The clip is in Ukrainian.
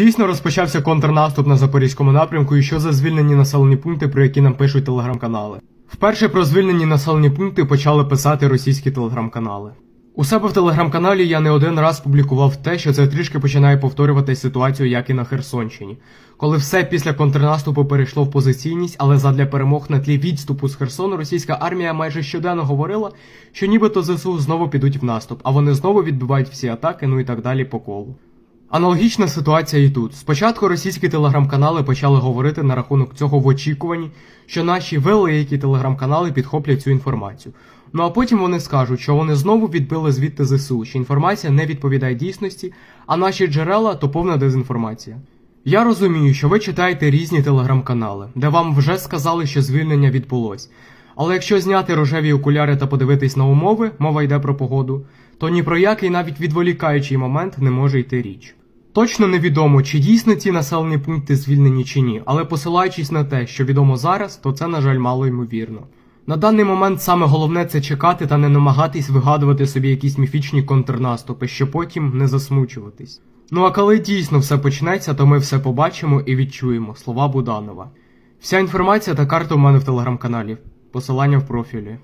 Дійсно розпочався контрнаступ на запорізькому напрямку, і що за звільнені населені пункти, про які нам пишуть телеграм-канали. Вперше про звільнені населені пункти почали писати російські телеграм-канали. У себе в телеграм-каналі я не один раз публікував те, що це трішки починає повторювати ситуацію, як і на Херсонщині, коли все після контрнаступу перейшло в позиційність, але задля перемог на тлі відступу з Херсону російська армія майже щоденно говорила, що нібито ЗСУ знову підуть в наступ, а вони знову відбивають всі атаки, ну і так далі по колу. Аналогічна ситуація і тут. Спочатку російські телеграм-канали почали говорити на рахунок цього в очікуванні, що наші великі телеграм-канали підхоплять цю інформацію. Ну а потім вони скажуть, що вони знову відбили звідти ЗСУ, що інформація не відповідає дійсності, а наші джерела то повна дезінформація. Я розумію, що ви читаєте різні телеграм-канали, де вам вже сказали, що звільнення відбулось. Але якщо зняти рожеві окуляри та подивитись на умови, мова йде про погоду, то ні про який навіть відволікаючий момент не може йти річ. Точно невідомо, чи дійсно ці населені пункти звільнені чи ні, але посилаючись на те, що відомо зараз, то це, на жаль, мало ймовірно. На даний момент саме головне це чекати та не намагатись вигадувати собі якісь міфічні контрнаступи, що потім не засмучуватись. Ну а коли дійсно все почнеться, то ми все побачимо і відчуємо слова Буданова. Вся інформація та карта у мене в телеграм-каналі. Посилання в профілі.